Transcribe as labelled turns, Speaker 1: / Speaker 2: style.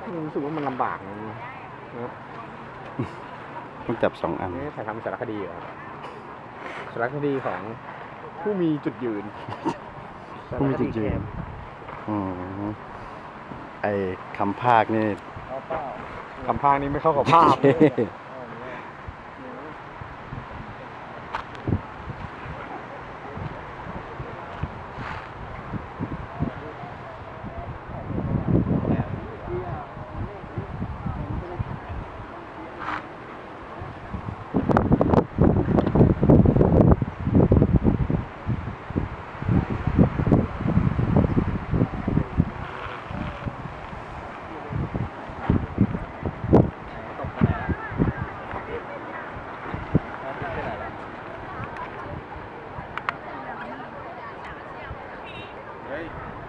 Speaker 1: กว่ามันลำบากนะนะ
Speaker 2: ต้องจับสองอัน
Speaker 1: นี่ถ่ายทำสารคดีเหรอสารคดีของผู้มีจุดยืน
Speaker 2: ผู้มีจุดยืนอืมไอ้คำภาคนี่
Speaker 1: คำพากย์นี้ไม่เข้ากับภาพ
Speaker 3: Right.